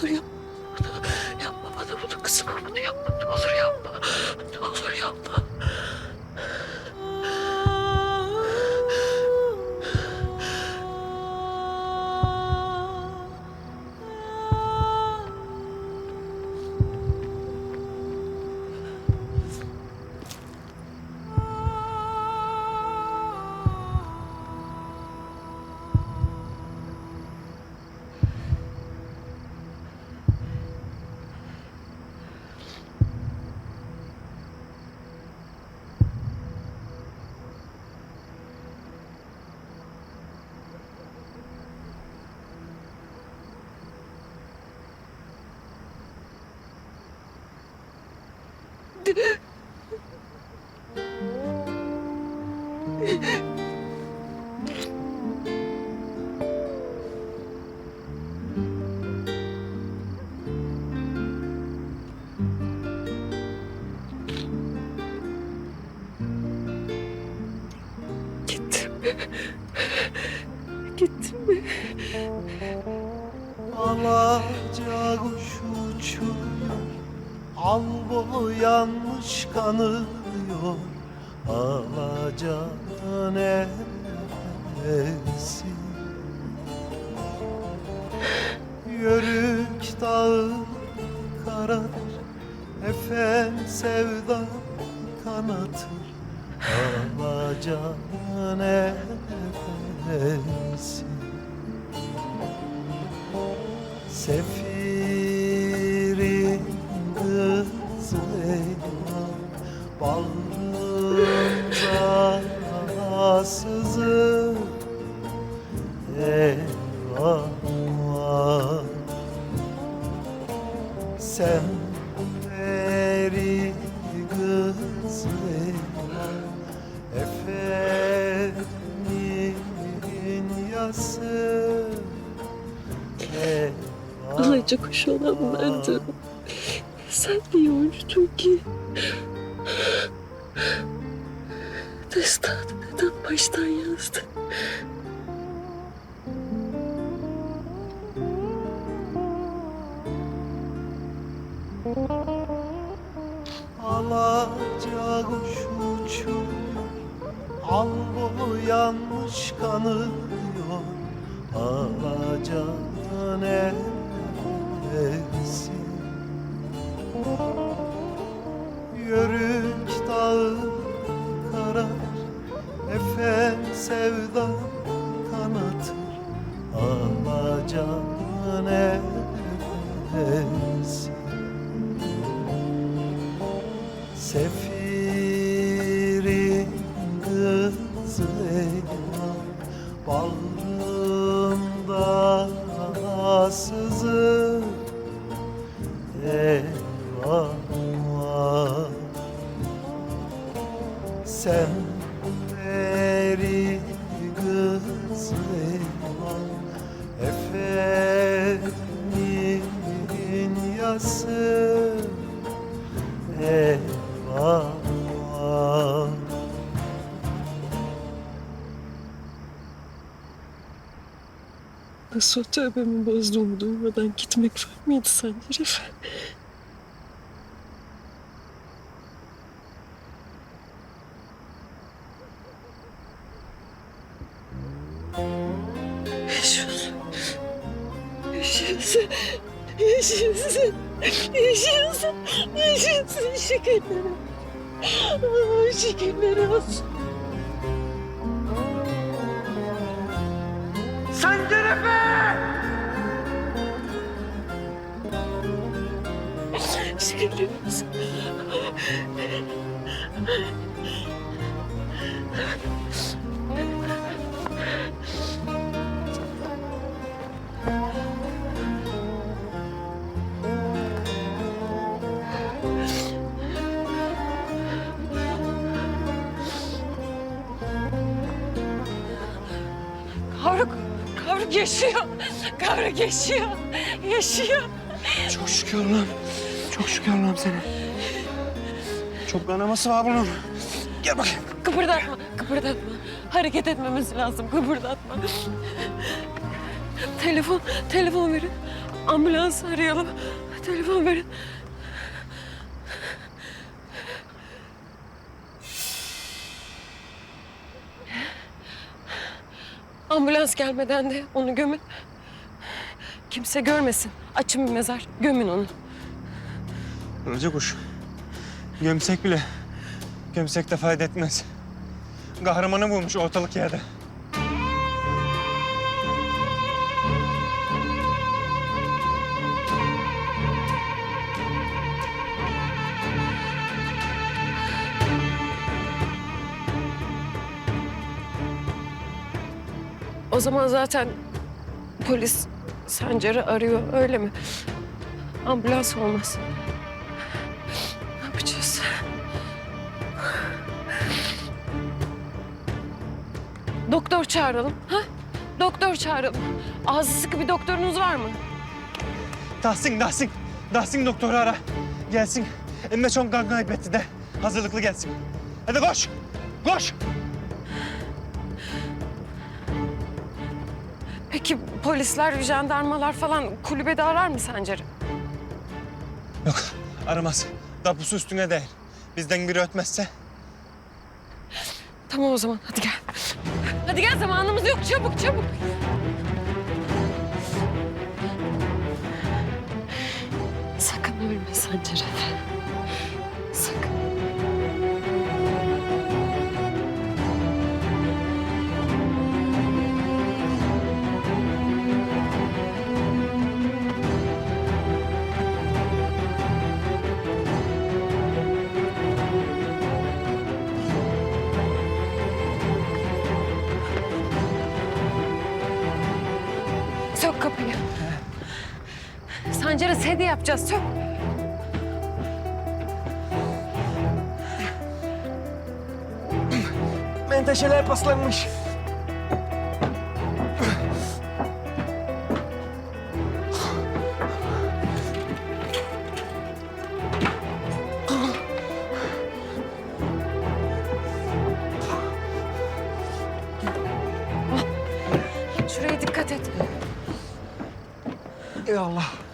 Olur yapma. Yapma bana bunu kızıma bunu yapma. Ne olur yapma. Ne olur yapma. Gittim. Gittim mi? Alaca kuş uçuyor Al boyanmış kanıyor Alaca neresi Yörük dağı karadır Efem sevda kanatır Alaca neresi eyvah Bağrımda sızı Eyvah. Sen veri kız eyvah Efendim yası Eyvah Alayca kuş olan bendim. Sen niye uçtun ki? Destanı neden baştan yazdın? Alaca kuş uçuyor Al boyanmış kanıyor Alaca neresi Yörük dağı karar Efem sevda Eyvah Nasıl tövbemi bozduğumu duymadan gitmek var mıydı sence Refe? Yaşıyorsun. Yaşıyorsun. Yaşıyorsun. Yaşıyorsun. Yaşıyorsun. Şekerler. Aa, Şekerler olsun. Şekerler olsun. Kavruk, kavruk yaşıyor. Kavruk yaşıyor. Yaşıyor. Çok şükür Allah'ım. Çok şükür Allah'ım seni. Çok kanaması var bunun. Gel bakayım. Kıpırdatma, kıpırdatma. Hareket etmemiz lazım, kıpırdatma. Telefon, telefon verin. Ambulans arayalım. Telefon verin. Ambulans gelmeden de onu gömün. Kimse görmesin. Açın bir mezar. Gömün onu. Karaca kuş. Gömsek bile. Gömsek de fayda etmez. Kahramanı bulmuş ortalık yerde. O zaman zaten polis Sancar'ı arıyor öyle mi? Ambulans olmaz. Ne yapacağız? Doktor çağıralım. Ha? Doktor çağıralım. Ağzı sıkı bir doktorunuz var mı? Tahsin, Tahsin. Tahsin doktoru ara. Gelsin. Emme çok kan kaybetti de. Hazırlıklı gelsin. Hadi koş. Koş. Peki polisler, jandarmalar falan kulübede arar mı Sancar'ı? Yok aramaz. Dapusu üstüne değil. Bizden biri ötmezse Tamam o zaman hadi gel. Hadi gel zamanımız yok çabuk çabuk. Sakın ölme Sancar Efe. Sedye yapacağız sök. menteşeler paslanmış. Şuraya dikkat et. Eyvallah.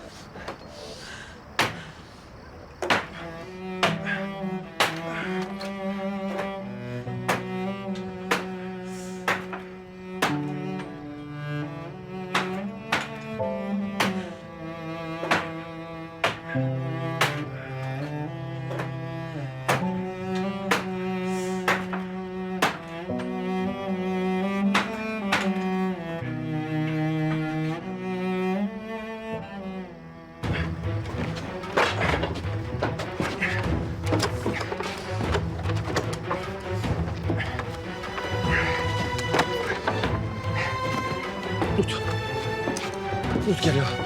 Tut. Tut geliyor.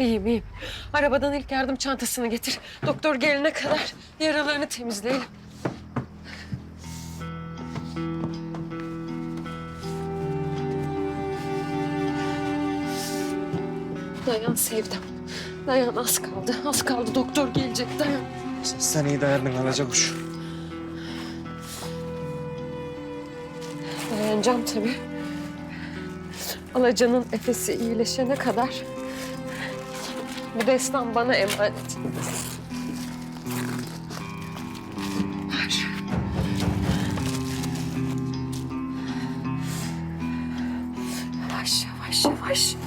İyiyim iyiyim. Arabadan ilk yardım çantasını getir. Doktor gelene kadar yaralarını temizleyelim. Dayan Sevdam. Dayan az kaldı. Az kaldı doktor gelecek dayan. Sen iyi dayandın Karaca kuş. Dayanacağım tabii. Alacanın efesi iyileşene kadar bu destan bana emanet. Ver. Yavaş yavaş yavaş.